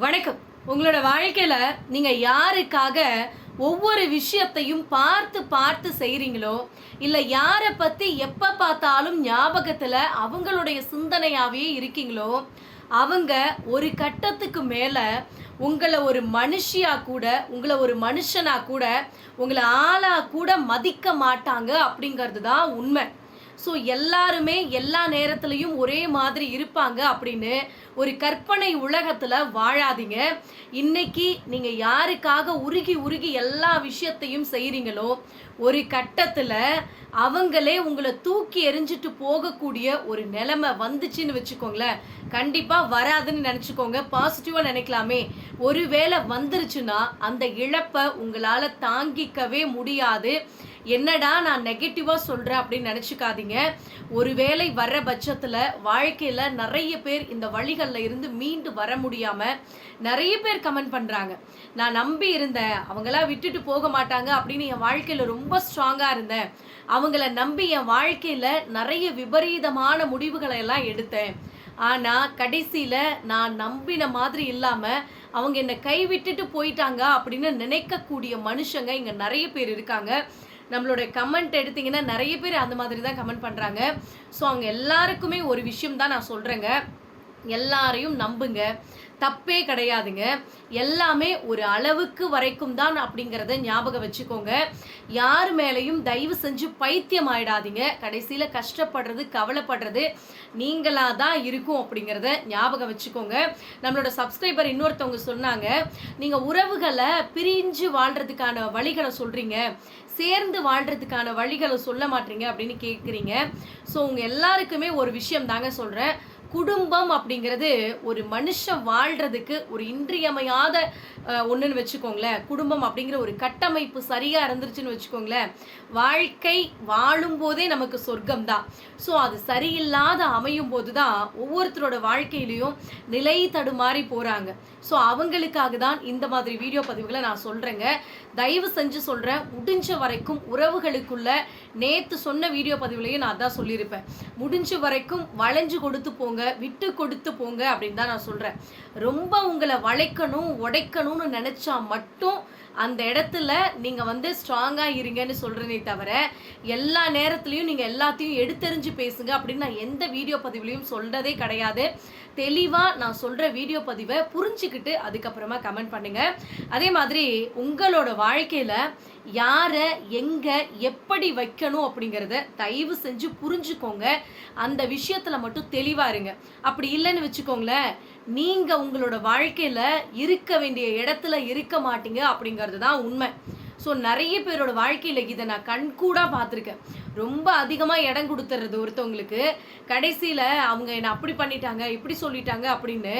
வணக்கம். உங்களோட வாழ்க்கையில் நீங்கள் யாருக்காக ஒவ்வொரு விஷயத்தையும் பார்த்து பார்த்து செய்கிறீங்களோ இல்லை யாரை பற்றி எப்போ பார்த்தாலும் ஞாபகத்தில் அவங்களுடைய சிந்தனையாகவே இருக்கீங்களோ அவங்க ஒரு கட்டத்துக்கு மேலே உங்களை ஒரு மனுஷியாக கூட உங்களை ஒரு மனுஷனாக கூட உங்களை ஆளாக கூட மதிக்க மாட்டாங்க அப்படிங்கிறது தான் உண்மை. ஸோ எல்லாருமே எல்லா நேரத்துலையும் ஒரே மாதிரி இருப்பாங்க அப்படின்னு ஒரு கற்பனை உலகத்தில் வாழாதீங்க. இன்னைக்கு நீங்கள் யாருக்காக உருகி உருகி எல்லா விஷயத்தையும் செய்கிறீங்களோ ஒரு கட்டத்தில் அவங்களே உங்களை தூக்கி எரிஞ்சிட்டு போகக்கூடிய ஒரு நிலைமை வந்துச்சுன்னு வச்சுக்கோங்களேன். கண்டிப்பாக வராதுன்னு நினச்சிக்கோங்க. பாசிட்டிவாக நினைக்கலாமே. ஒருவேளை வந்துருச்சுன்னா அந்த இழப்பை உங்களால் தாங்கிக்கவே முடியாது. என்னடா நான் நெகட்டிவாக சொல்கிறேன் அப்படின்னு நினச்சிக்காதீங்க. ஒருவேளை வர்ற பட்சத்தில் வாழ்க்கையில் நிறைய பேர் இந்த வழிகளில் இருந்து மீண்டு வர முடியாமல் நிறைய பேர் கமெண்ட் பண்ணுறாங்க நான் நம்பி இருந்தேன். அவங்களாம் விட்டுட்டு போக மாட்டாங்க அப்படின்னு என் வாழ்க்கையில் ரொம்ப ஸ்ட்ராங்காக இருந்தேன். அவங்கள நம்பி என் வாழ்க்கையில் நிறைய விபரீதமான முடிவுகளை எல்லாம் எடுத்தேன். ஆனால் கடைசியில் நான் நம்பின மாதிரி இல்லாமல் அவங்க என்னை கைவிட்டுட்டு போயிட்டாங்க அப்படின்னு நினைக்கக்கூடிய மனுஷங்க இங்கே நிறைய பேர் இருக்காங்க. நம்மளோட கமெண்ட் எடுத்தீங்கன்னா நிறைய பேர் அந்த மாதிரி தான் கமெண்ட் பண்ணுறாங்க ஸோ அவங்க எல்லாருக்குமே ஒரு விஷயம் தான் நான் சொல்கிறேங்க எல்லாரையும் நம்புங்க. தப்பே கிடையாதுங்க. எல்லாமே ஒரு அளவுக்கு வரைக்கும் தான் அப்படிங்கிறத ஞாபகம் வச்சுக்கோங்க. யார் மேலேயும் தயவு செஞ்சு பைத்தியம் ஆயிடாதீங்க. கடைசியில் கஷ்டப்படுறது கவலைப்படுறது நீங்களாக தான் இருக்கும் அப்படிங்கிறத ஞாபகம் வச்சுக்கோங்க. நம்மளோட சப்ஸ்கிரைபர் இன்னொருத்தவங்க சொன்னாங்க நீங்கள் உறவுகளை பிரிஞ்சு வாழ்கிறதுக்கான வழிகளை சொல்கிறீங்க சேர்ந்து வாழ்கிறதுக்கான வழிகளை சொல்ல மாட்டீங்க அப்படின்னு கேட்குறீங்க ஸோ உங்கள் எல்லாருக்குமே ஒரு விஷயம் தாங்க சொல்கிறேன் குடும்பம் அப்படிங்கிறது ஒரு மனுஷன் வாழ்கிறதுக்கு ஒரு இன்றியமையாத ஒன்றுன்னு வச்சுக்கோங்களேன். குடும்பம் அப்படிங்கிற ஒரு கட்டமைப்பு சரியாக இருந்துருச்சுன்னு வச்சுக்கோங்களேன். வாழ்க்கை வாழும்போதே நமக்கு சொர்க்கம் தான் ஸோ அது சரியில்லாத அமையும் போது தான் ஒவ்வொருத்தரோட வாழ்க்கையிலையும் நிலை தடுமாறி போகிறாங்க ஸோ அவங்களுக்காக தான் இந்த மாதிரி வீடியோ பதிவுகளை நான் சொல்கிறேங்க தயவு செஞ்சு சொல்கிறேன் முடிஞ்ச வரைக்கும் உறவுகளுக்குள்ள நேற்று சொன்ன வீடியோ பதிவுலையும் நான் அதான் சொல்லியிருப்பேன். முடிஞ்ச வரைக்கும் வளைஞ்சு கொடுத்து போங்க விட்டு கொடுத்து போங்க அப்படின்னு தான் நான் சொல்கிறேன் ரொம்ப உங்களை வளைக்கணும் உடைக்கணும்னு நினச்சா மட்டும் அந்த இடத்துல நீங்கள் வந்து ஸ்ட்ராங்காக இருங்கன்னு சொல்கிறேனே தவிர எல்லா நேரத்துலையும் நீங்கள் எல்லாத்தையும் எடுத்தெறிஞ்சு பேசுங்க அப்படின்னு நான் எந்த வீடியோ பதிவுலையும் சொல்கிறதே கிடையாது. தெளிவாக நான் சொல்கிற வீடியோ பதிவை புரிஞ்சுக்கிட்டு அதுக்கப்புறமா கமெண்ட் பண்ணுங்கள் அதே மாதிரி உங்களோட வாழ்க்கையில் யாரை எங்கே எப்படி வைக்கணும் அப்படிங்கிறத தயவு செஞ்சு புரிஞ்சுக்கோங்க. அந்த விஷயத்தில் மட்டும் தெளிவாக இருங்க. அப்படி இல்லைன்னு வச்சுக்கோங்களேன் நீங்கள் உங்களோட வாழ்க்கையில் இருக்க வேண்டிய இடத்துல இருக்க மாட்டீங்க அப்படிங்கிறது தான் உண்மை. ஸோ நிறைய பேரோட வாழ்க்கையில் இதை நான் கண்கூடாக பார்த்துருக்கேன். ரொம்ப அதிகமாக இடம் கொடுத்துறது ஒருத்தவங்களுக்கு. கடைசியில் அவங்க என்னை அப்படி பண்ணிட்டாங்க இப்படி சொல்லிட்டாங்க அப்படின்னு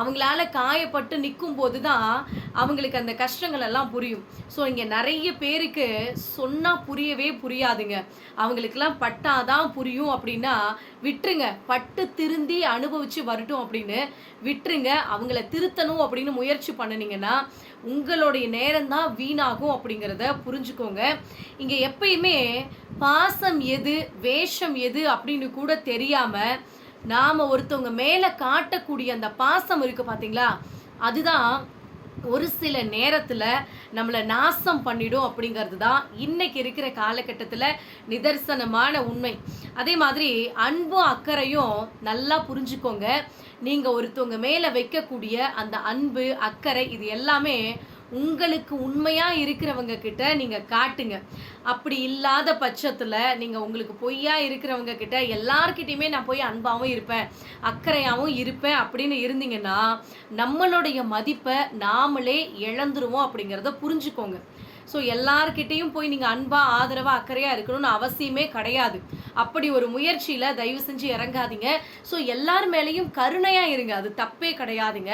அவங்களால காயப்பட்டு நிற்கும் போது தான் அவங்களுக்கு அந்த கஷ்டங்கள் எல்லாம் புரியும். ஸோ இங்கே நிறைய பேருக்கு சொன்னால் புரியவே புரியாதுங்க. அவங்களுக்கெல்லாம் பட்டாதான் புரியும் அப்படின்னா விட்டுருங்க. பட்டு திருந்தி அனுபவிச்சு வரட்டும் அப்படின்னு விட்டுருங்க. அவங்கள திருத்தணும் அப்படின்னு முயற்சி பண்ணினீங்கன்னா உங்களுடைய நேரம் தான் வீணாகும் அப்படிங்கிறத புரிஞ்சுக்கோங்க. இங்கே எப்பயுமே பாசம் எது வேஷம் எது அப்படின்னு கூட தெரியாம நாம ஒருத்தவங்க மேல காட்டக்கூடிய அந்த பாசம் இருக்குது பார்த்தீங்களா அதுதான் ஒரு சில நேரத்தில் நம்மளை நாசம் பண்ணிடும் அப்படிங்கிறது தான் இன்னைக்கு இருக்கிற காலகட்டத்தில் நிதர்சனமான உண்மை. அதே மாதிரி அன்பும் அக்கறையும் நல்லா புரிஞ்சுக்கோங்க. நீங்கள் ஒருத்தவங்க மேலே வைக்கக்கூடிய அந்த அன்பு அக்கறை இது எல்லாமே உங்களுக்கு உண்மையாக இருக்கிறவங்க கிட்ட நீங்கள் காட்டுங்க. அப்படி இல்லாத பட்சத்தில் நீங்கள் உங்களுக்கு பொய்யா இருக்கிறவங்க கிட்ட எல்லார்கிட்டையுமே நான் போய் அன்பாகவும் இருப்பேன் அக்கறையாகவும் இருப்பேன் அப்படின்னு இருந்தீங்கன்னா நம்மளுடைய மதிப்பை நாமளே இழந்துருவோம் அப்படிங்கிறத புரிஞ்சுக்கோங்க. ஸோ எல்லார்கிட்டையும் போய் நீங்கள் அன்பாக ஆதரவாக அக்கறையாக இருக்கணும்னு அவசியமே கிடையாது. அப்படி ஒரு முயற்சியில் தயவு செஞ்சு இறங்காதீங்க. ஸோ எல்லார் மேலேயும் கருணையாக இருங்க. அது தப்பே கிடையாதுங்க.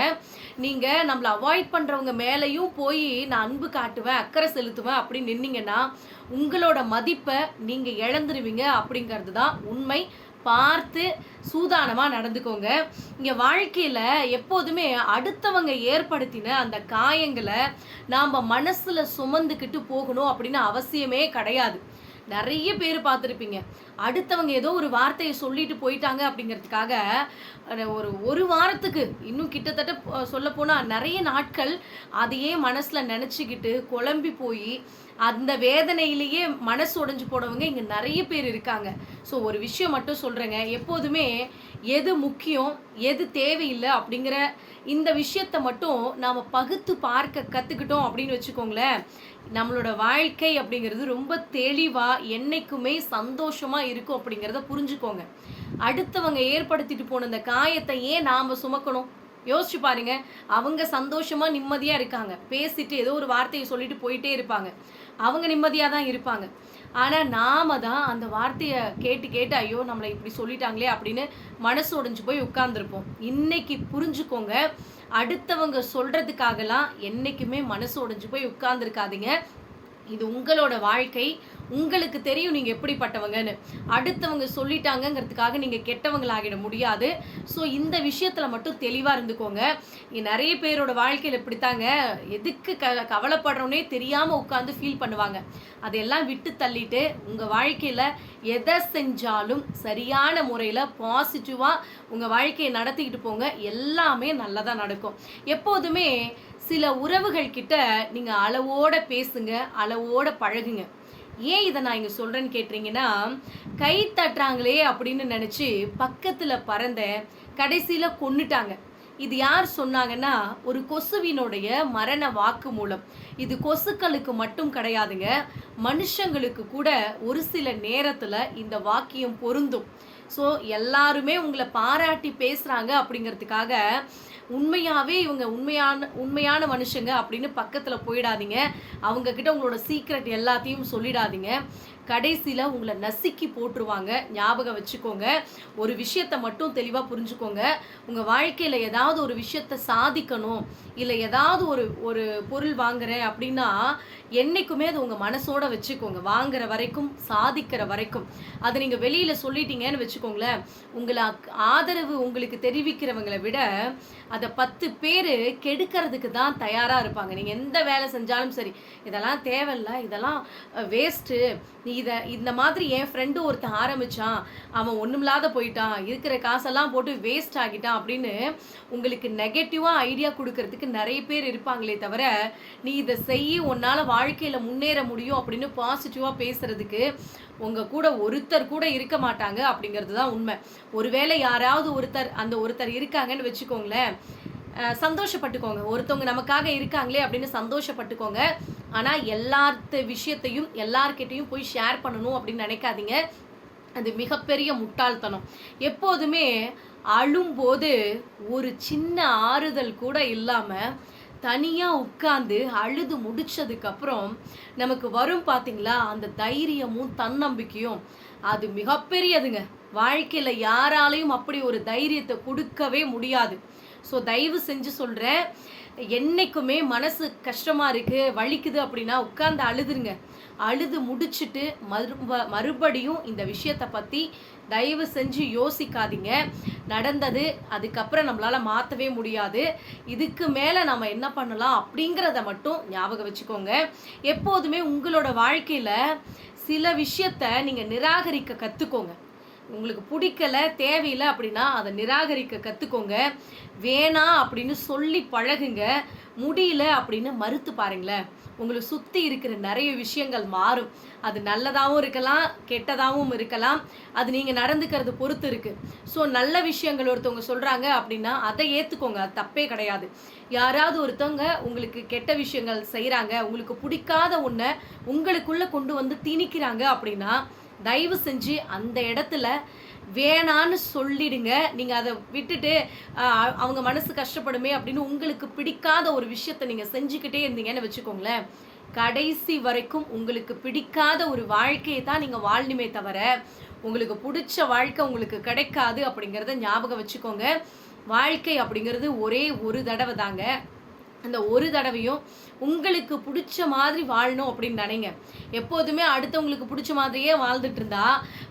நீங்கள் நம்மளை அவாய்ட் பண்ணுறவங்க மேலேயும் போய் நான் அன்பு காட்டுவேன் அக்கறை செலுத்துவேன் அப்படின்னு நின்னீங்கன்னா உங்களோட மதிப்பை நீங்கள் இழந்துருவீங்க அப்படிங்கிறது தான் உண்மை. பார்த்து சூதானமாக நடந்துக்கோங்க. இங்கே வாழ்க்கையில் எப்போதுமே அடுத்தவங்க ஏற்படுத்தின அந்த காயங்களை நாம் மனசில் சுமந்துக்கிட்டு போகணும் அப்படின்னு அவசியமே கிடையாது. நிறைய பேர் பார்த்துருப்பீங்க. அடுத்தவங்க ஏதோ ஒரு வார்த்தையை சொல்லிட்டு போயிட்டாங்க அப்படிங்கிறதுக்காக ஒரு ஒரு வாரத்துக்கு இன்னும் கிட்டத்தட்ட சொல்ல போனால் நிறைய நாட்கள் அதையே மனசில் நினச்சிக்கிட்டு குழம்பி போய் அந்த வேதனையிலேயே மனசு உடைஞ்சு போனவங்க இங்கே நிறைய பேர் இருக்காங்க. ஸோ ஒரு விஷயம் மட்டும் சொல்கிறேங்க எப்போதுமே எது முக்கியம் எது தேவையில்லை அப்படிங்கிற இந்த விஷயத்தை மட்டும் நாம் பகுத்து பார்க்க கற்றுக்கிட்டோம் அப்படின்னு வச்சுக்கோங்களேன். நம்மளோட வாழ்க்கை அப்படிங்கிறது ரொம்ப தெளிவாக என்னைக்குமே சந்தோஷமாக இருக்கும் அப்படிங்கிறத புரிஞ்சுக்கோங்க. அடுத்தவங்க ஏற்படுத்திட்டு போன இந்த காயத்தை ஏன் நாம் சுமக்கணும்? யோசிச்சு பாருங்க. அவங்க சந்தோஷமாக நிம்மதியாக இருக்காங்க. பேசிட்டு ஏதோ ஒரு வார்த்தையை சொல்லிட்டு போயிட்டே இருப்பாங்க. அவங்க நிம்மதியாக தான் இருப்பாங்க. ஆனால் நாம தான் அந்த வார்த்தையை கேட்டு கேட்டு ஐயோ நம்மளை இப்படி சொல்லிட்டாங்களே அப்படின்னு மனசு உடைஞ்சு போய் உட்காந்துருப்போம் இன்னைக்கு புரிஞ்சுக்கோங்க. அடுத்தவங்க சொல்றதுக்காகலாம் என்னைக்குமே மனசு உடைஞ்சு போய் உட்கார்ந்துருக்காதீங்க. இது உங்களோட வாழ்க்கை உங்களுக்கு தெரியும் நீங்கள் எப்படிப்பட்டவங்கன்னு. அடுத்தவங்க சொல்லிட்டாங்கங்கிறதுக்காக நீங்கள் கெட்டவங்களாகிட முடியாது. ஸோ இந்த விஷயத்தில் மட்டும் தெளிவாக இருந்துக்கோங்க. நிறைய பேரோட வாழ்க்கையில் இப்படித்தாங்க. எதுக்கு க கவலைப்படுறோன்னே தெரியாமல் உட்காந்து ஃபீல் பண்ணுவாங்க. அதையெல்லாம் விட்டு தள்ளிட்டு உங்கள் வாழ்க்கையில் எதை செஞ்சாலும் சரியான முறையில் பாசிட்டிவாக உங்கள் வாழ்க்கையை நடத்திக்கிட்டு போங்க. எல்லாமே நல்லதாக நடக்கும். எப்போதுமே சில உறவுகள் கிட்ட நீங்க அளவோட பேசுங்க அளவோட பழகுங்க. ஏன் இதை நான் இங்க சொல்றேன்னு கேட்டீங்கன்னா கை தட்டுறாங்களே அப்படின்னு நினைச்சு பக்கத்துல பறந்த கடைசியில கொண்டுட்டாங்க இது யார் சொன்னாங்கன்னா ஒரு கொசுவினுடைய மரண வாக்கு மூலம். இது கொசுக்களுக்கு மட்டும் கிடையாதுங்க மனுஷங்களுக்கு கூட ஒரு சில நேரத்துல இந்த வாக்கியம் பொருந்தும். ஸோ எல்லாருமே உங்களை பாராட்டி பேசுறாங்க அப்படிங்கிறதுக்காக உண்மையாகவே இவங்க உண்மையான உண்மையான மனுஷங்க அப்படின்னு பக்கத்தில் போயிடாதீங்க. அவங்கக்கிட்ட உங்களோட சீக்ரெட் எல்லாத்தையும் சொல்லிடாதீங்க. கடைசியில் உங்களை நசுக்கி போட்டுருவாங்க. ஞாபகம் வச்சுக்கோங்க. ஒரு விஷயத்தை மட்டும் தெளிவாக புரிஞ்சுக்கோங்க. உங்கள் வாழ்க்கையில் ஏதாவது ஒரு விஷயத்த சாதிக்கணும். இல்லை ஏதாவது ஒரு ஒரு பொருள் வாங்குறேன் அப்படின்னா என்னைக்குமே அது உங்கள் மனசோட வச்சுக்கோங்க. வாங்குற வரைக்கும் சாதிக்கிற வரைக்கும். அதை நீங்கள் வெளியில் சொல்லிட்டீங்கன்னு வச்சுக்கோங்களேன். உங்களை ஆதரவு உங்களுக்கு தெரிவிக்கிறவங்களை விட அதை பத்து பேர் கெடுக்கிறதுக்கு தான் தயாராக இருப்பாங்க. நீங்கள் எந்த வேலை செஞ்சாலும் சரி. இதெல்லாம் தேவையில்ல. இதெல்லாம் வேஸ்ட்டு நீ இதை இந்த மாதிரி என் ஃப்ரெண்டு ஒருத்தன் ஆரம்பித்தான் அவன் ஒன்றுமில்லாத போயிட்டான். இருக்கிற காசெல்லாம் போட்டு வேஸ்ட் ஆகிட்டான் அப்படின்னு உங்களுக்கு நெகட்டிவாக ஐடியா கொடுக்கறதுக்கு நிறைய பேர் இருப்பாங்களே தவிர நீ இதை செய்ய உன்னால் வாழ்க்கையில் முன்னேற முடியும் அப்படின்னு பாசிட்டிவாக பேசுறதுக்கு உங்கள் கூட ஒருத்தர் கூட இருக்க மாட்டாங்க அப்படிங்கிறது தான் உண்மை. ஒருவேளை யாராவது ஒருத்தர் அந்த ஒருத்தர் இருக்காங்கன்னு வச்சுக்கோங்களேன். சந்தோஷப்பட்டுக்கோங்க. ஒருத்தவங்க நமக்காக இருக்காங்களே அப்படின்னு சந்தோஷப்பட்டுக்கோங்க. ஆனால் எல்லாத்த விஷயத்தையும் எல்லார்கிட்டையும் போய் ஷேர் பண்ணணும் அப்படின்னு நினைக்காதீங்க. அது மிகப்பெரிய முட்டாள்தனம். எப்போதுமே அழும்போது ஒரு சின்ன ஆறுதல் கூட இல்லாமல் தனியாக உட்காந்து அழுது முடித்ததுக்கப்புறம் நமக்கு வரும் பார்த்தீங்களா அந்த தைரியமும் தன்னம்பிக்கையும். அது மிகப்பெரியதுங்க. வாழ்க்கையில் யாராலையும் அப்படி ஒரு தைரியத்தை கொடுக்கவே முடியாது. ஸோ தயவு செஞ்சு சொல்கிறேன் என்றைக்குமே மனசு கஷ்டமாக இருக்குது வலிக்குது அப்படின்னா உட்காந்து அழுதுருங்க. அழுது முடிச்சுட்டு மறுப மறுபடியும் இந்த விஷயத்தை பற்றி தயவு செஞ்சு யோசிக்காதீங்க. நடந்தது அதுக்கப்புறம் நம்மளால் மாற்றவே முடியாது. இதுக்கு மேலே நம்ம என்ன பண்ணலாம் அப்படிங்கிறத மட்டும் ஞாபகம் வச்சுக்கோங்க. எப்போதுமே உங்களோட வாழ்க்கையில் சில விஷயத்த நீங்கள் நிராகரிக்க கற்றுக்கோங்க உங்களுக்கு பிடிக்கல தேவையில்லை அப்படின்னா அதை நிராகரிக்க கற்றுக்கோங்க வேணாம் அப்படின்னு சொல்லி பழகுங்க. முடியல அப்படின்னு மறுத்து பாருங்களேன். உங்களை சுற்றி இருக்கிற நிறைய விஷயங்கள் மாறும். அது நல்லதாகவும் இருக்கலாம் கெட்டதாகவும் இருக்கலாம். அது நீங்கள் நடந்துக்கிறது பொறுத்து இருக்குது ஸோ நல்ல விஷயங்கள் ஒருத்தவங்க சொல்கிறாங்க அப்படின்னா அதை ஏற்றுக்கோங்க அது தப்பே கிடையாது. யாராவது ஒருத்தவங்க உங்களுக்கு கெட்ட விஷயங்கள் செய்கிறாங்க உங்களுக்கு பிடிக்காத ஒன்றை உங்களுக்குள்ளே கொண்டு வந்து திணிக்கிறாங்க அப்படின்னா தயவு செஞ்சு அந்த இடத்துல வேணான்னு சொல்லிடுங்க. நீங்கள் அதை விட்டுட்டு அவங்க மனசு கஷ்டப்படுமே அப்படின்னு உங்களுக்கு பிடிக்காத ஒரு விஷயத்த நீங்கள் செஞ்சுக்கிட்டே இருந்தீங்கன்னு வச்சுக்கோங்களேன். கடைசி வரைக்கும் உங்களுக்கு பிடிக்காத ஒரு வாழ்க்கையை தான் நீங்கள் வாழணுமே தவிர உங்களுக்கு பிடிச்ச வாழ்க்கை உங்களுக்கு கிடைக்காது அப்படிங்கிறத ஞாபகம் வச்சுக்கோங்க. வாழ்க்கை அப்படிங்கிறது ஒரே ஒரு தடவை தாங்க அந்த ஒரு தடவையும் உங்களுக்கு பிடிச்ச மாதிரி வாழணும் அப்படின்னு நினைங்க. எப்போதுமே அடுத்தவங்களுக்கு பிடிச்ச மாதிரியே வாழ்ந்துட்டு இருந்தா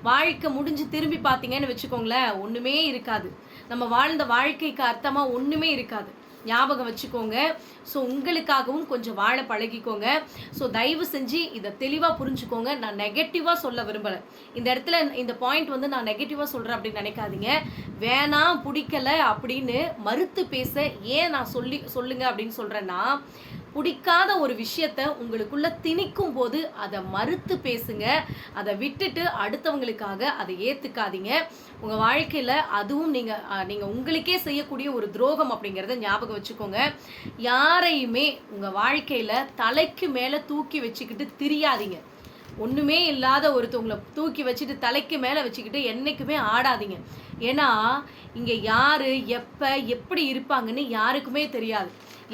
வாழ்க்கை முடிஞ்சு திரும்பி பார்த்தீங்கன்னு வச்சுக்கோங்களேன் ஒன்றுமே இருக்காது. நம்ம வாழ்ந்த வாழ்க்கைக்கு அர்த்தமாக ஒன்றுமே இருக்காது. ஞாபகம் வச்சுக்கோங்க. ஸோ உங்களுக்காகவும் கொஞ்சம் வாழ பழகிக்கோங்க. ஸோ தயவு செஞ்சு இதை தெளிவாக புரிஞ்சுக்கோங்க. நான் நெகட்டிவாக சொல்ல விரும்பலை. இந்த இடத்துல இந்த பாயிண்ட் வந்து நான் நெகட்டிவாக சொல்கிறேன் அப்படின்னு நினைக்காதீங்க. வேணாம் பிடிக்கல அப்படின்னு மறுத்து பேச ஏன் நான் சொல்லி சொல்லுங்க அப்படின்னு சொல்கிறேன்னா பிடிக்காத ஒரு விஷயத்த உங்களுக்குள்ள திணிக்கும் போது அதை மறுத்து பேசுங்க. அதை விட்டுட்டு அடுத்தவங்களுக்காக அதை ஏற்றுக்காதீங்க உங்கள் வாழ்க்கையில் அதுவும் நீங்கள் நீங்கள் உங்களுக்கே செய்யக்கூடிய ஒரு துரோகம் அப்படிங்கிறத ஞாபகம் வச்சுக்கோங்க. யாரையுமே உங்கள் வாழ்க்கையில் தலைக்கு மேலே தூக்கி வச்சுக்கிட்டு திரியாதீங்க. ஒன்றுமே இல்லாத ஒருத்தவங்களை தூக்கி வச்சுட்டு தலைக்கு மேலே வச்சுக்கிட்டு என்றைக்குமே ஆடாதீங்க. ஏன்னா இங்கே யார் எப்போ எப்படி இருப்பாங்கன்னு யாருக்குமே தெரியாது.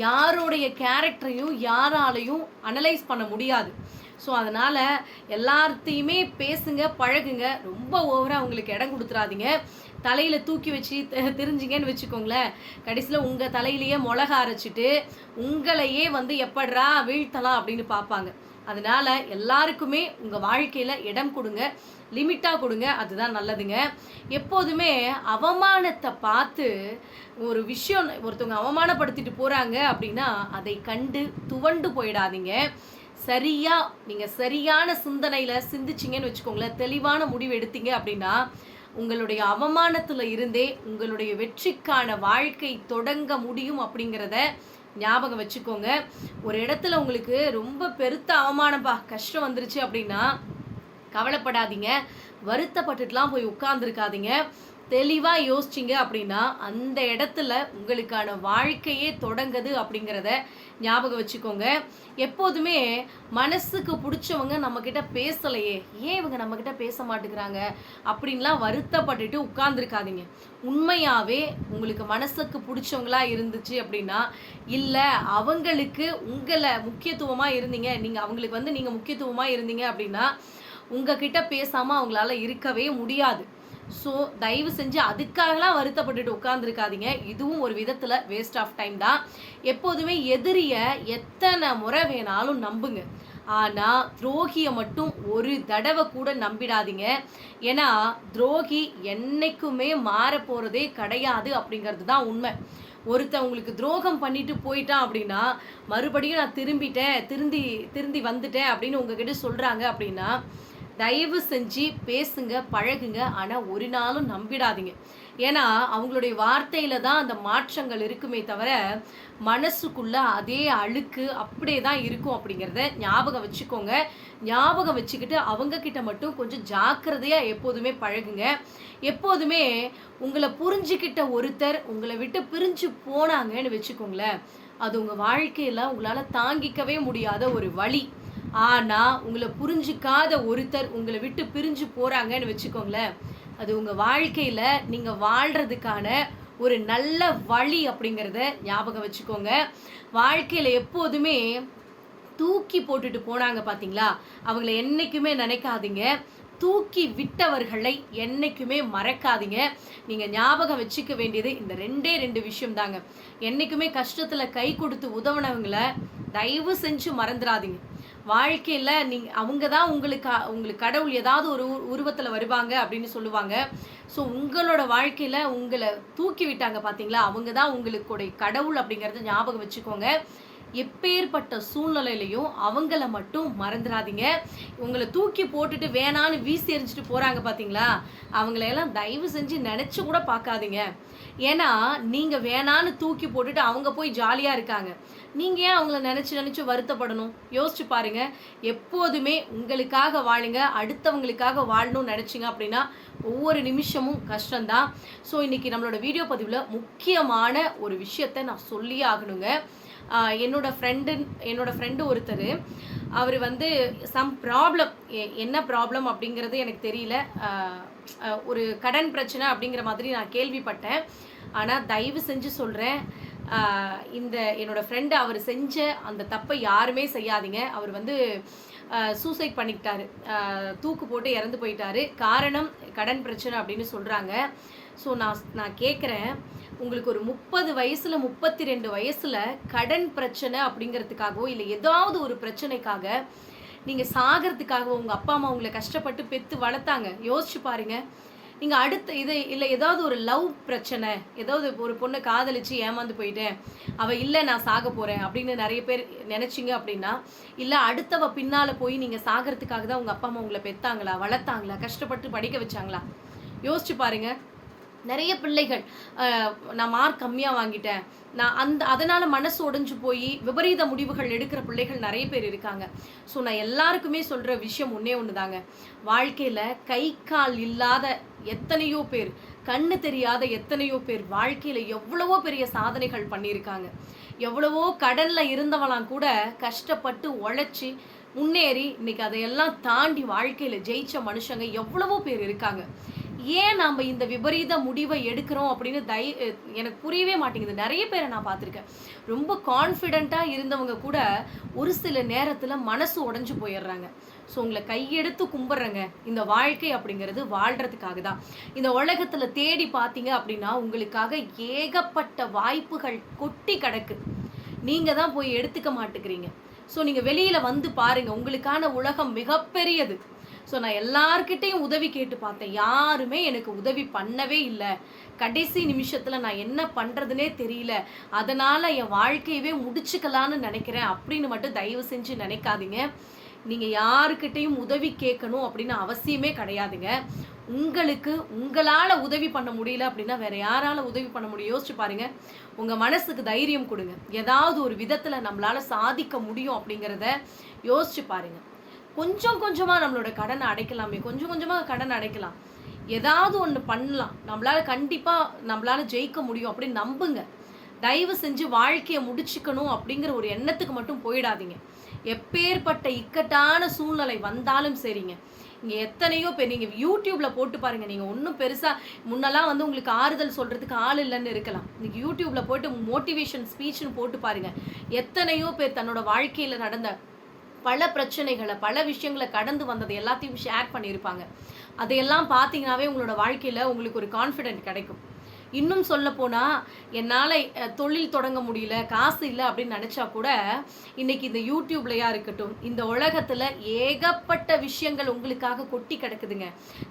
யாருடைய கேரக்டரையும் யாராலையும் அனலைஸ் பண்ண முடியாது. ஸோ அதனால் எல்லாத்தையுமே பேசுங்க பழகுங்க. ரொம்ப ஓவராக அவங்களுக்கு இடம் கொடுத்துறாதீங்க. தலையில் தூக்கி வச்சு தெரிஞ்சிங்கன்னு வச்சுக்கோங்களேன். கடைசியில் உங்கள் தலையிலேயே மிளகா அரைச்சிட்டு உங்களையே வந்து எப்படா வீழ்த்தலாம் அப்படின்னு பார்ப்பாங்க. அதனால எல்லாருக்குமே உங்கள் வாழ்க்கையில் இடம் கொடுங்க லிமிட்டாக கொடுங்க அதுதான் நல்லதுங்க. எப்போதுமே அவமானத்தை பார்த்து ஒரு விஷயம் ஒருத்தவங்க அவமானப்படுத்திட்டு போகிறாங்க அப்படின்னா அதை கண்டு துவண்டு போயிடாதீங்க. சரியாக நீங்கள் சரியான சிந்தனையில் சிந்திச்சிங்கன்னு வச்சுக்கோங்களேன் தெளிவான முடிவு எடுத்தீங்க அப்படின்னா உங்களுடைய அவமானத்தில் இருந்தே உங்களுடைய வெற்றிக்கான வாழ்க்கை தொடங்க முடியும் அப்படிங்கிறத ஞாபகம் வச்சுக்கோங்க. ஒரு இடத்துல உங்களுக்கு ரொம்ப பெருத்த அவமானப்பா கஷ்டம் வந்துருச்சு அப்படின்னா கவலைப்படாதீங்க. வருத்தப்பட்டுட்டுலாம் போய் உட்கார்ந்துருக்காதீங்க. தெளிவாக யோசிச்சிங்க அப்படின்னா அந்த இடத்துல உங்களுக்கான வாழ்க்கையே தொடங்குது அப்படிங்கிறத ஞாபகம் வச்சுக்கோங்க. எப்போதுமே மனசுக்கு பிடிச்சவங்க நம்மக்கிட்ட பேசலையே. ஏன் இவங்க நம்மக்கிட்ட பேச மாட்டேங்கிறாங்க? அப்படின்லாம் வருத்தப்பட்டுட்டு உட்கார்ந்துருக்காதீங்க. உண்மையாகவே உங்களுக்கு மனசுக்கு பிடிச்சவங்களா இருந்துச்சு அப்படின்னா இல்லை அவங்களுக்கு உங்களை முக்கியத்துவமாக இருந்தீங்க. நீங்கள் அவங்களுக்கு வந்து நீங்கள் முக்கியத்துவமாக இருந்தீங்க அப்படின்னா உங்ககிட்ட பேசாமல் அவங்களால இருக்கவே முடியாது. ஸோ தயவு செஞ்சு அதுக்காகலாம் வருத்தப்பட்டுட்டு உட்காந்துருக்காதீங்க இதுவும் ஒரு விதத்தில் வேஸ்ட் ஆஃப் டைம் தான். எப்போதுமே எதிரியை எத்தனை முறை வேணாலும் நம்புங்க. ஆனால் துரோகியை மட்டும் ஒரு தடவை கூட நம்பிடாதீங்க. ஏன்னா துரோகி என்றைக்குமே மாற போகிறதே கிடையாது அப்படிங்கிறது தான் உண்மை. ஒருத்தன் உங்களுக்கு துரோகம் பண்ணிட்டு போயிட்டான் அப்படின்னா மறுபடியும் நான் திரும்பிட்டேன் திருந்தி திருந்தி வந்துட்டேன் அப்படின்னு உங்ககிட்ட சொல்கிறாங்க அப்படின்னா தயவு செஞ்சு பேசுங்க பழகுங்க. ஆனால் ஒரு நாளும் நம்பிடாதீங்க. ஏன்னா அவங்களுடைய வார்த்தையில தான் அந்த மாற்றங்கள் இருக்குமே தவிர மனசுக்குள்ள அதே அழுக்கு அப்படியே தான் இருக்கும் அப்படிங்கிறத ஞாபகம் வச்சுக்கோங்க. ஞாபகம் வச்சுக்கிட்டு அவங்க கிட்ட மட்டும் கொஞ்சம் ஜாக்கிரதையாக எப்போதுமே பழகுங்க. எப்போதுமே உங்களை புரிஞ்சுக்கிட்ட ஒருத்தர் உங்களை விட்டு பிரிஞ்சு போனாங்கன்னு வச்சுக்கோங்களேன். அது உங்கள் வாழ்க்கையில உங்களால் தாங்கிக்கவே முடியாத ஒரு வழி. ஆனால் உங்களை புரிஞ்சுக்காத ஒருத்தர் உங்களை விட்டு பிரிஞ்சு போகிறாங்கன்னு வச்சுக்கோங்களேன். அது உங்கள் வாழ்க்கையில் நீங்கள் வாழ்கிறதுக்கான ஒரு நல்ல வழி அப்படிங்கிறத ஞாபகம் வச்சுக்கோங்க. வாழ்க்கையில் எப்போதுமே தூக்கி போட்டுட்டு போனாங்க பார்த்தீங்களா அவங்கள என்றைக்குமே நினைக்காதீங்க. தூக்கி விட்டவர்களை என்னைக்குமே மறக்காதீங்க. நீங்கள் ஞாபகம் வச்சுக்க வேண்டியது இந்த ரெண்டே ரெண்டு விஷயம் தாங்க என்றைக்குமே கஷ்டத்தில் கை கொடுத்து உதவுனவங்களை தயவு செஞ்சு மறந்துடாதீங்க. வாழ்க்கையில் நீங்கள் அவங்க தான் உங்களுக்கு உங்களுக்கு கடவுள் ஏதாவது ஒரு உருவத்தில் வருவாங்க அப்படின்னு சொல்லுவாங்க. ஸோ உங்களோட வாழ்க்கையில் உங்களை தூக்கி விட்டாங்க பார்த்தீங்களா அவங்க தான் உங்களுக்குடைய கடவுள் அப்படிங்கிறத ஞாபகம் வச்சுக்கோங்க. எப்பேற்பட்ட சூழ்நிலையிலையும் அவங்கள மட்டும் மறந்துடாதீங்க உங்களை தூக்கி போட்டுட்டு வேணான்னு வீசி எரிஞ்சிட்டு போகிறாங்க பார்த்தீங்களா அவங்களையெல்லாம் தயவு செஞ்சு நினச்சி கூட பார்க்காதீங்க. ஏன்னா நீங்கள் வேணான்னு தூக்கி போட்டுட்டு அவங்க போய் ஜாலியாக இருக்காங்க. நீங்கள் ஏன் அவங்கள நினச்சி நினச்சி வருத்தப்படணும்? யோசிச்சு பாருங்க. எப்போதுமே உங்களுக்காக வாழுங்க அடுத்தவங்களுக்காக வாழணும்னு நினச்சிங்க அப்படின்னா ஒவ்வொரு நிமிஷமும் கஷ்டம்தான். ஸோ இன்றைக்கி நம்மளோட வீடியோ பதிவில் முக்கியமான ஒரு விஷயத்தை நான் சொல்லியே ஆகணுங்க. என்னோட ஃப்ரெண்டு என்னோடய ஃப்ரெண்டு ஒருத்தர் அவர் வந்து சம் ப்ராப்ளம் என்ன ப்ராப்ளம் அப்படிங்கிறது எனக்கு தெரியல. ஒரு கடன் பிரச்சனை அப்படிங்கிற மாதிரி நான் கேள்விப்பட்டேன். ஆனால் தயவு செஞ்சு சொல்கிறேன் இந்த என்னோடய ஃப்ரெண்டு அவர் செஞ்ச அந்த தப்பை யாருமே செய்யாதீங்க. அவர் வந்து சூசைட் பண்ணிக்கிட்டாரு. தூக்கு போட்டு இறந்து போயிட்டாரு. காரணம் கடன் பிரச்சனை அப்படின்னு சொல்கிறாங்க ஸோ நான் நான் கேட்குறேன் உங்களுக்கு ஒரு முப்பது வயசில் முப்பத்தி ரெண்டு வயசில் கடன் பிரச்சனை அப்படிங்கிறதுக்காகவோ இல்லை ஏதாவது ஒரு பிரச்சனைக்காக நீங்கள் சாகிறதுக்காக உங்கள் அப்பா அம்மா உங்களை கஷ்டப்பட்டு பெற்று வளர்த்தாங்க. யோசிச்சு பாருங்க. நீங்கள் அடுத்த இது இல்லை ஏதாவது ஒரு லவ் பிரச்சனை ஏதாவது ஒரு பொண்ணை காதலிச்சு ஏமாந்து போயிட்டேன். அவள் இல்லை நான் சாக போகிறேன் அப்படின்னு நிறைய பேர் நினச்சிங்க அப்படின்னா இல்லை அடுத்தவ பின்னால் போய் நீங்கள் சாகிறதுக்காக தான் உங்கள் அப்பா அம்மா உங்களை பெத்தாங்களா வளர்த்தாங்களா கஷ்டப்பட்டு படிக்க வச்சாங்களா? யோசிச்சு பாருங்கள் நிறைய பிள்ளைகள் நான் மார்க் கம்மியாக வாங்கிட்டேன். நான் அந்த அதனால் மனசு உடைஞ்சு போய் விபரீத முடிவுகள் எடுக்கிற பிள்ளைகள் நிறைய பேர் இருக்காங்க. ஸோ நான் எல்லாருக்குமே சொல்கிற விஷயம் ஒன்றே ஒன்று தாங்க வாழ்க்கையில் கை கால் இல்லாத எத்தனையோ பேர் கண்ணு தெரியாத எத்தனையோ பேர் வாழ்க்கையில் எவ்வளவோ பெரிய சாதனைகள் பண்ணியிருக்காங்க. எவ்வளவோ கடலில் இருந்தவளாம் கூட கஷ்டப்பட்டு உழைச்சி முன்னேறி இன்னைக்கு அதையெல்லாம் தாண்டி வாழ்க்கையில் ஜெயிச்ச மனுஷங்க எவ்வளவோ பேர் இருக்காங்க. ஏன் நாம் இந்த விபரீத முடிவை எடுக்கிறோம் அப்படின்னு தை எனக்கு புரியவே மாட்டேங்குது. நிறைய பேரை நான் பார்த்துருக்கேன். ரொம்ப கான்ஃபிடெண்ட்டாக இருந்தவங்க கூட ஒரு சில நேரத்தில் மனசு உடஞ்சி போயிடுறாங்க. ஸோ உங்களை கையெடுத்து கும்பிட்றங்க. இந்த வாழ்க்கை அப்படிங்கிறது வாழ்கிறதுக்காக தான். இந்த உலகத்தில் தேடி பார்த்தீங்க அப்படின்னா உங்களுக்காக ஏகப்பட்ட வாய்ப்புகள் கொட்டி கிடக்கு. நீங்கள் தான் போய் எடுத்துக்க மாட்டுக்கிறீங்க ஸோ நீங்கள் வெளியில் வந்து பாருங்கள் உங்களுக்கான உலகம் மிகப்பெரியது. ஸோ நான் எல்லார்கிட்டையும் உதவி கேட்டு பார்த்தேன். யாருமே எனக்கு உதவி பண்ணவே இல்லை. கடைசி நிமிஷத்தில் நான் என்ன பண்ணுறதுனே தெரியல. அதனால் என் வாழ்க்கையவே முடிச்சுக்கலான்னு நினைக்கிறேன். அப்படின்னு மட்டும் தயவு செஞ்சு நினைக்காதீங்க. நீங்கள் யாருக்கிட்டையும் உதவி கேட்கணும் அப்படின்னு அவசியமே கிடையாதுங்க. உங்களுக்கு உங்களால் உதவி பண்ண முடியல அப்படின்னா வேற யாரால உதவி பண்ண முடியும்? யோசிச்சு பாருங்க. உங்கள் மனசுக்கு தைரியம் கொடுங்க. ஏதாவது ஒரு விதத்தில் நம்மளால சாதிக்க முடியும் அப்படிங்கிறத யோசிச்சு பாருங்கள் கொஞ்சம் கொஞ்சமாக நம்மளோட கடனை அடைக்கலாமே. கொஞ்சம் கொஞ்சமாக கடன் அடைக்கலாம். ஏதாவது ஒன்று பண்ணலாம். நம்மளால் கண்டிப்பாக நம்மளால் ஜெயிக்க முடியும் அப்படின்னு நம்புங்க. தயவு செஞ்சு வாழ்க்கையை முடிச்சுக்கணும் அப்படிங்கிற ஒரு எண்ணத்துக்கு மட்டும் போயிடாதீங்க. எப்பேற்பட்ட இக்கட்டான சூழ்நிலை வந்தாலும் சரிங்க. இங்கே எத்தனையோ பேர் நீங்கள் யூடியூப்பில் போட்டு பாருங்கள் நீங்கள் ஒன்றும் பெருசாக முன்னெல்லாம் வந்து உங்களுக்கு ஆறுதல் சொல்கிறதுக்கு ஆள் இல்லைன்னு இருக்கலாம். இன்றைக்கி யூடியூப்பில் போயிட்டு மோட்டிவேஷன் ஸ்பீச்னு போட்டு பாருங்கள் எத்தனையோ பேர் தன்னோட வாழ்க்கையில் நடந்த பல பிரச்சனைகளை பல விஷயங்களை கடந்து வந்ததை எல்லாத்தையும் ஷேர் பண்ணியிருப்பாங்க. அதையெல்லாம் பார்த்தீங்கன்னாவே உங்களோட வாழ்க்கையில் உங்களுக்கு ஒரு கான்ஃபிடென்ட் கிடைக்கும். இன்னும் சொல்ல போனால் என்னால் தொழில் தொடங்க முடியல காசு இல்லை அப்படின்னு நினச்சா கூட இன்னைக்கு இந்த யூடியூப்லையா இருக்கட்டும் இந்த உலகத்தில் ஏகப்பட்ட விஷயங்கள் உங்களுக்காக கொட்டி கிடக்குதுங்க.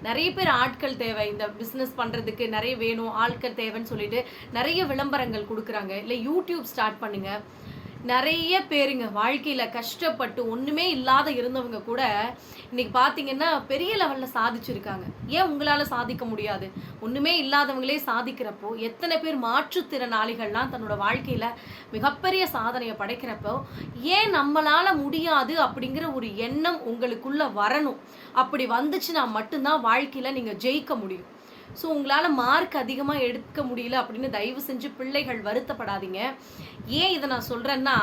நிறைய பேர் ஆட்கள் தேவை இந்த பிஸ்னஸ் பண்ணுறதுக்கு நிறைய வேணும் ஆட்கள் தேவைன்னு சொல்லிட்டு நிறைய விளம்பரங்கள் கொடுக்குறாங்க. இல்லை யூடியூப் ஸ்டார்ட் பண்ணுங்கள் நிறைய பேருங்க வாழ்க்கையில் கஷ்டப்பட்டு ஒன்றுமே இல்லாத இருந்தவங்க கூட இன்னைக்கு பார்த்தீங்கன்னா பெரிய லெவலில் சாதிச்சிருக்காங்க. ஏன் உங்களால் சாதிக்க முடியாது? ஒன்றுமே இல்லாதவங்களே சாதிக்கிறப்போ எத்தனை பேர் மாற்றுத்திறனாளிகள்லாம் தன்னோட வாழ்க்கையில் மிகப்பெரிய சாதனையை படைக்கிறப்போ ஏன் நம்மளால் முடியாது அப்படிங்கிற ஒரு எண்ணம் உங்களுக்குள்ளே வரணும். அப்படி வந்துச்சுன்னா மட்டும்தான் வாழ்க்கையில் நீங்கள் ஜெயிக்க முடியும். ஸோ உங்களால் மார்க் அதிகமாக எடுக்க முடியல அப்படின்னு தயவு செஞ்சு பிள்ளைகள் வருத்தப்படாதீங்க. ஏன் இதை நான் சொல்கிறேன்னா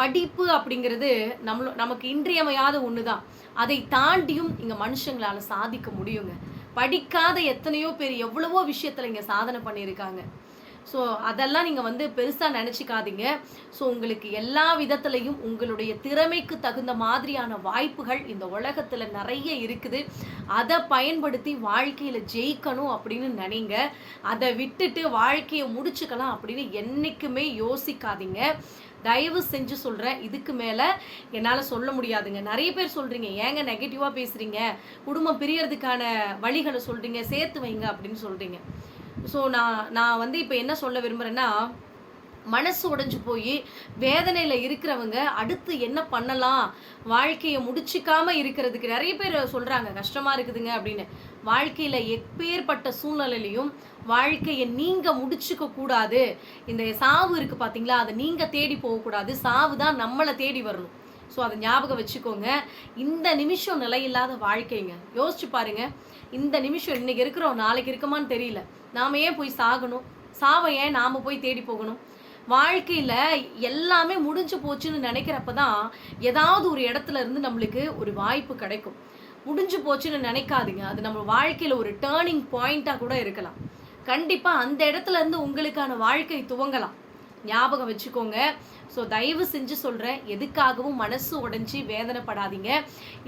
படிப்பு அப்படிங்கிறது நம்மளோ நமக்கு இன்றியமையாத ஒன்று தான் அதை தாண்டியும் இங்கே மனுஷங்களால் சாதிக்க முடியுங்க. படிக்காத எத்தனையோ பேர் எவ்வளவோ விஷயத்தில் இங்கே சாதனை பண்ணியிருக்காங்க. ஸோ அதெல்லாம் நீங்கள் வந்து பெருசாக நினச்சிக்காதீங்க. ஸோ உங்களுக்கு எல்லா விதத்துலையும் உங்களுடைய திறமைக்கு தகுந்த மாதிரியான வாய்ப்புகள் இந்த உலகத்தில் நிறைய இருக்குது. அதை பயன்படுத்தி வாழ்க்கையில் ஜெயிக்கணும் அப்படின்னு நினைங்க. அதை விட்டுட்டு வாழ்க்கையை முடிச்சுக்கலாம் அப்படின்னு என்றைக்குமே யோசிக்காதீங்க. தயவு செஞ்சு சொல்கிறேன் இதுக்கு மேலே என்னால் சொல்ல முடியாதுங்க. நிறைய பேர் சொல்கிறீங்க ஏங்க நெகட்டிவாக பேசுகிறீங்க குடும்பம் பிரியறதுக்கான வழிகளை சொல்கிறீங்க சேர்த்து வைங்க அப்படின்னு சொல்கிறீங்க ஸோ நான் நான் வந்து இப்போ என்ன சொல்ல விரும்புகிறேன்னா மனசு உடைஞ்சு போய் வேதனையில் இருக்கிறவங்க அடுத்து என்ன பண்ணலாம் வாழ்க்கையை முடிச்சிக்காம இருக்கிறதுக்கு நிறைய பேர் சொல்கிறாங்க கஷ்டமாக இருக்குதுங்க அப்படின்னு. வாழ்க்கையில் எப்பேற்பட்ட சூழ்நிலையிலையும் வாழ்க்கையை நீங்கள் முடிச்சுக்க கூடாது. இந்த சாவு இருக்குது பார்த்தீங்களா அதை நீங்கள் தேடி போகக்கூடாது. சாவு தான் நம்மளை தேடி வரணும். ஸோ அதை ஞாபகம் வச்சுக்கோங்க. இந்த நிமிஷம் நிலையில்லாத வாழ்க்கைங்க. யோசிச்சு பாருங்க. இந்த நிமிஷம் இன்னைக்கு இருக்கிறோம் நாளைக்கு இருக்குமான்னு தெரியல. நாம ஏன் போய் சாகணும்? சாவை ஏன் நாம் போய் தேடி போகணும்? வாழ்க்கையில் எல்லாமே முடிஞ்சு போச்சுன்னு நினைக்கிறப்ப தான் ஏதாவது ஒரு இடத்துல இருந்து நம்மளுக்கு ஒரு வாய்ப்பு கிடைக்கும். முடிஞ்சு போச்சுன்னு நினைக்காதீங்க. அது நம்ம வாழ்க்கையில் ஒரு டேர்னிங் பாயிண்ட்டாக கூட இருக்கலாம். கண்டிப்பாக அந்த இடத்துல இருந்து உங்களுக்கான வாழ்க்கை துவங்கலாம். ஞாபகம் வச்சுக்கோங்க. ஸோ தயவு செஞ்சு சொல்கிறேன் எதுக்காகவும் மனசு உடஞ்சி வேதனைப்படாதீங்க.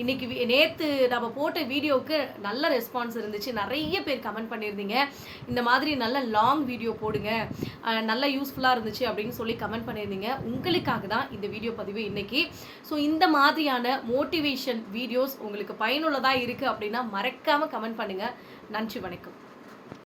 இன்னைக்கு நேற்று நம்ம போட்ட வீடியோவுக்கு நல்ல ரெஸ்பான்ஸ் இருந்துச்சு. நிறைய பேர் கமெண்ட் பண்ணியிருந்தீங்க. இந்த மாதிரி நல்ல லாங் வீடியோ போடுங்க. நல்ல யூஸ்ஃபுல்லாக இருந்துச்சு அப்படின்னு சொல்லி கமெண்ட் பண்ணியிருந்தீங்க. உங்களுக்காக தான் இந்த வீடியோ பதிவு இன்னைக்கு. ஸோ இந்த மாதிரியான மோட்டிவேஷன் வீடியோஸ் உங்களுக்கு பயனுள்ளதாக இருக்குது அப்படின்னா மறக்காமல் கமெண்ட் பண்ணுங்கள் நன்றி வணக்கம்.